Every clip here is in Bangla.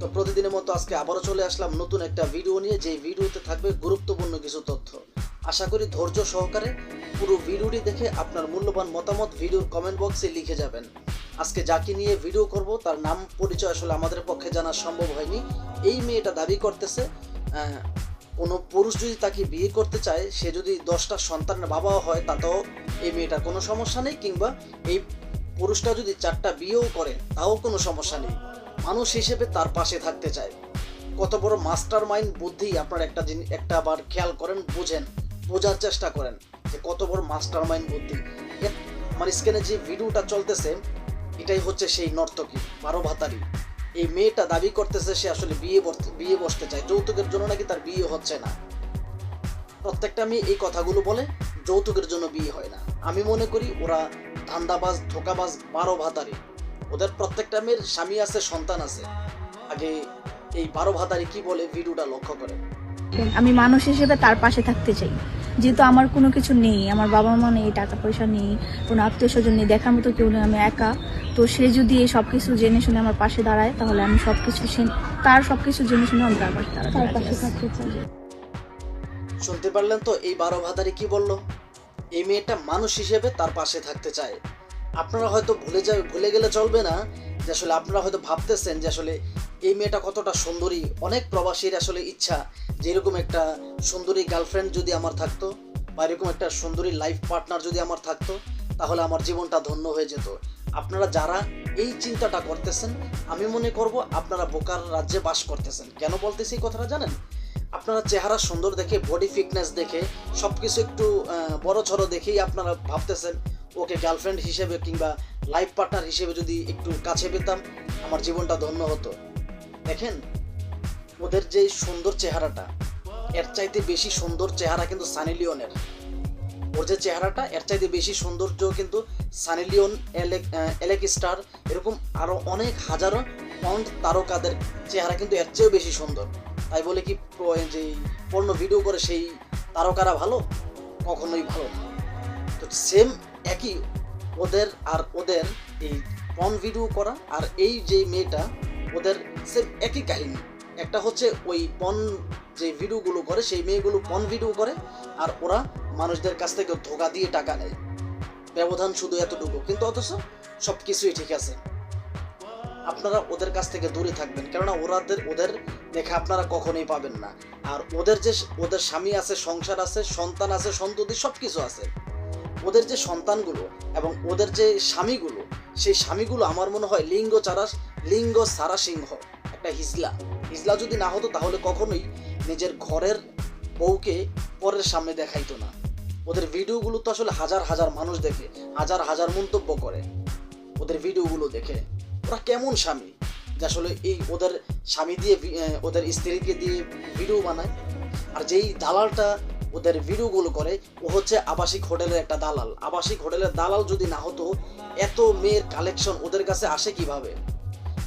তো প্রতিদিনের মতো আজকে আবারও চলে আসলাম নতুন একটা ভিডিও নিয়ে। যে ভিডিওতে থাকবে গুরুত্বপূর্ণ কিছু তথ্য। আশা করি ধৈর্য সহকারে পুরো ভিডিওটি দেখে আপনার মূল্যবান মতামত ভিডিওর কমেন্ট বক্সে লিখে যাবেন। আজকে যাকে নিয়ে ভিডিও করব, তার নাম পরিচয় আসলে আমাদের পক্ষে জানা সম্ভব হয়নি। এই মেয়েটা দাবি করতেছে কোনো পুরুষ যদি তাকে বিয়ে করতে চায়, সে যদি দশটা সন্তানের বাবাও হয়, তাতেও এই মেয়েটার কোনো সমস্যা নেই, কিংবা এই পুরুষটা যদি চারটা বিয়েও করে, তাও কোনো সমস্যা নেই। মানুষ হিসেবে তার পাশে থাকতে চায়। কত বড় মাস্টার মাইন্ড বুদ্ধি আপনার একটা জিনিস একটা আবার খেয়াল করেন, বুঝেন, বোঝার চেষ্টা করেন যে কত বড় মাস্টার মাইন্ড বুদ্ধি আমার স্ক্রিনে যে ভিডিওটা চলতেছে, এটাই হচ্ছে সেই নর্তকী, বারো ভাতারি। এই মেয়েটা দাবি করতেছে সে আসলে বিয়ে বিয়ে বসতে চায়। যৌতুকের জন্য নাকি তার বিয়ে হচ্ছে না। প্রত্যেকটা মেয়ে এই কথাগুলো বলে, যৌতুকের জন্য বিয়ে হয় না। আমি মনে করি ওরা ধান্দাবাজ, ধোকাবাজ, বারো ভাতারি। ওদের প্রত্যেকটা মেয়ের স্বামী আছে সন্তান আছে। আগে এই বারো ভাতারি কি বলে ভিডিওটা লক্ষ্য করে আমি মানুষ হিসেবে তার পাশে থাকতে চাই। যেহেতু আমার কোনো কিছু নেই আমার বাবা মা নেই টাকা পয়সা নেই কোনো আত্মীয় স্বজন নেই দেখার মতো কেউ নেই আমি একা। তো সে যদি এই সব কিছু জেনে শুনে আমার পাশে দাঁড়ায় তাহলে আমি সব কিছু তার সব কিছু জেনে শুনে আমি তার পাশে দাঁড়াতে শুনতে পারলেন তো এই বারো ভাতারি কি বলল? এই মেয়েটা মানুষ হিসেবে তার পাশে থাকতে চায়। আপনারা হয়তো ভুলে যাবে ভুলে গেলে চলবে না যে আসলে আপনারা হয়তো ভাবতেছেন যে আসলে এই মেয়েটা কতটা সুন্দরী। অনেক প্রবাসীর আসলে ইচ্ছা যে এরকম একটা সুন্দরী গার্লফ্রেন্ড যদি আমার থাকতো বা এরকম একটা সুন্দরী লাইফ পার্টনার যদি আমার থাকতো, তাহলে আমার জীবনটা ধন্য হয়ে যেত। আপনারা যারা এই চিন্তাটা করতেছেন, আমি মনে করব আপনারা বোকার রাজ্যে বাস করতেছেন। কেন বলতেছি কথাটা জানেন? আপনারা চেহারা সুন্দর দেখে বডি ফিটনেস দেখে সব কিছু একটু বড় ছড়ো দেখেই আপনারা ভাবতেছেন ওকে গার্লফ্রেন্ড হিসেবে কিংবা লাইফ পার্টনার হিসেবে যদি একটু কাছে পেতাম, আমার জীবনটা ধন্য হতো। দেখেন, ওদের যে সুন্দর চেহারাটা, এর চাইতে বেশি সুন্দর চেহারা কিন্তু সানি লিওনের ওর যে চেহারাটা, এর চাইতে বেশি সৌন্দর্য কিন্তু সানি লিওন এলেক এলেক স্টার এরকম আরও অনেক হাজারো পাউন্ড তারকাদের চেহারা কিন্তু এর চেয়েও বেশি সুন্দর। তাই বলে কি যে পর্ণ ভিডিও করে সেই তারকারা ভালো? কখনোই ভালো তো সেম একই ওদের আর ওদের এই পন ভিডিও করা আর এই যে মেয়েটা, ওদের সেম একই কাহিনী। একটা হচ্ছে ওই পন যে ভিডিওগুলো করে, সেই মেয়েগুলো পন ভিডিও করে আর ওরা মানুষদের কাছ থেকে ধোকা দিয়ে টাকা নেয়। ব্যবধান শুধু এতটুকু। কিন্তু অথচ সব কিছুই ঠিক আছে। আপনারা ওদের কাছ থেকে দূরে থাকবেন। কেননা ওরাদের, ওদের দেখে আপনারা কখনোই পাবেন না। আর ওদের যে, ওদের স্বামী আছে, সংসার আছে, সন্তান আছে, সন্ততি সব কিছু আছে। ওদের যে সন্তানগুলো এবং ওদের যে স্বামীগুলো, সেই স্বামীগুলো আমার মনে হয় লিঙ্গ চারা লিঙ্গ সারা সিংহ একটা হিজলা। হিজলা যদি না হতো তাহলে কখনোই নিজের ঘরের বউকে পরের সামনে দেখাইতো না। ওদের ভিডিওগুলো তো আসলে হাজার হাজার মানুষ দেখে, হাজার হাজার মন্তব্য করে। ওদের ভিডিওগুলো দেখে। ওরা কেমন স্বামী? যে আসলে এই ওদের স্বামী দিয়ে ওদের স্ত্রীকে দিয়ে ভিডিও বানায়। আর যেই দালালটা ওদের ভিডিওগুলো করে, ও হচ্ছে আবাসিক হোটেলের একটা দালাল। আবাসিক হোটেলের দালাল যদি না হতো, এত মেয়ের কালেকশন ওদের কাছে আসে কীভাবে?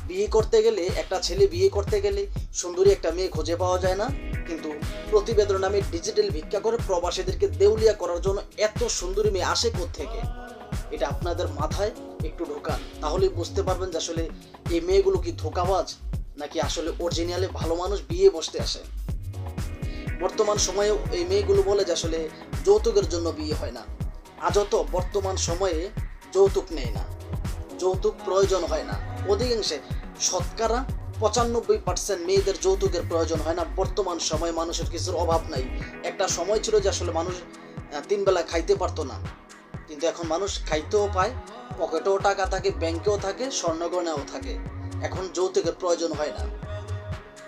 বিয়ে করতে গেলে, একটা ছেলে বিয়ে করতে গেলে সুন্দরী একটা মেয়ে খুঁজে পাওয়া যায় না। কিন্তু প্রতিবেদন নামে ডিজিটাল ভিক্ষা করে প্রবাসীদেরকে দেউলিয়া করার জন্য এত সুন্দরী মেয়ে আসে থেকে এটা আপনাদের মাথায় একটু ঢোকান, তাহলে বুঝতে পারবেন যে আসলে এই মেয়েগুলো কি ধোকাবাজ? নাকি আসলে অরিজিনালে ভালো মানুষ বিয়ে বসতে আসে? বর্তমান সময়ে এই মেয়েগুলো বলে যে আসলে যৌতুকের জন্য বিয়ে হয় না। আজও তো বর্তমান সময়ে যৌতুক নেই না, যৌতুক প্রয়োজন হয় না। অধিকাংশে শতকরা পঁচানব্বই পার্সেন্ট মেয়েদের যৌতুকের প্রয়োজন হয় না। বর্তমান সময়ে মানুষের কিছুর অভাব নাই। একটা সময় ছিল যে আসলে মানুষ তিন বেলা খাইতে পারতো না। কিন্তু এখন মানুষ খাইতেও পায়, পকেটেও টাকা থাকে, ব্যাংকেও থাকে স্বর্ণগয়নাও থাকে। এখন যৌতুকের প্রয়োজন হয় না।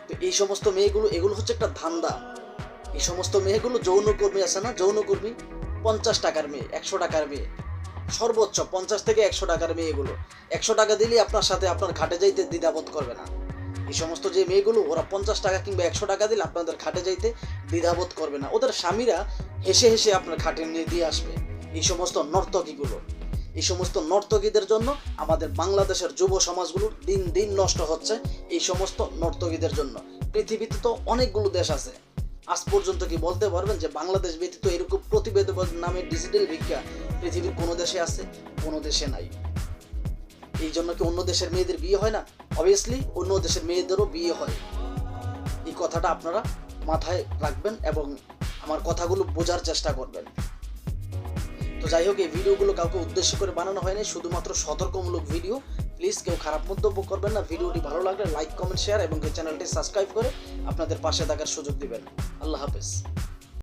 তো এই সমস্ত মেয়েগুলো, এগুলো হচ্ছে একটা ধান্দা। এই সমস্ত মেয়েগুলো যৌনকর্মী আছে না? যৌনকর্মী? পঞ্চাশ টাকার মেয়ে, একশো টাকার মেয়ে। সর্বোচ্চ পঞ্চাশ থেকে একশো টাকার মেয়ে এগুলো একশো টাকা দিলেই আপনার সাথে আপনার ঘাটে যাইতে দ্বিধাবোধ করবে না। এই সমস্ত যে মেয়েগুলো, ওরা পঞ্চাশ টাকা কিংবা একশো টাকা দিলে আপনাদের খাটে যাইতে দ্বিধাবোধ করবে না। ওদের স্বামীরা হেসে হেসে আপনার খাটে নিয়ে দিয়ে আসবে। এই সমস্ত নর্তকীগুলো। এই সমস্ত নর্তকীদের জন্য আমাদের বাংলাদেশের যুব সমাজগুলো দিন দিন নষ্ট হচ্ছে। এই সমস্ত নর্তকীদের জন্য। পৃথিবীতে তো অনেকগুলো দেশ আছে। আজ পর্যন্ত কি বলতে পারবেন যে বাংলাদেশ ব্যতীত এরকম প্রতিবেদক নামে ডিজিটাল ভিক্ষা পৃথিবীর কোনো দেশে আছে, কোনো দেশে নাই। এই জন্য কি অন্য দেশের মেয়েদের বিয়ে হয় না? অবভিয়াসলি অন্য দেশের মেয়েদেরও বিয়ে হয়। এই কথাটা আপনারা মাথায় রাখবেন এবং আমার কথাগুলো বোঝার চেষ্টা করবেন। তো যাই হোক, এই ভিডিওগুলো কাউকে উদ্দেশ্য করে বানানো হয়নি, শুধুমাত্র সতর্কমূলক ভিডিও। প্লিজ কেউ খারাপ মন্তব্য করবেন না। ভিডিওটি ভালো লাগলে লাইক, কমেন্ট শেয়ার এবং চ্যানেলটি সাবস্ক্রাইব করে আপনাদের পাশে থাকার সুযোগ দিবেন। আল্লাহ হাফেজ।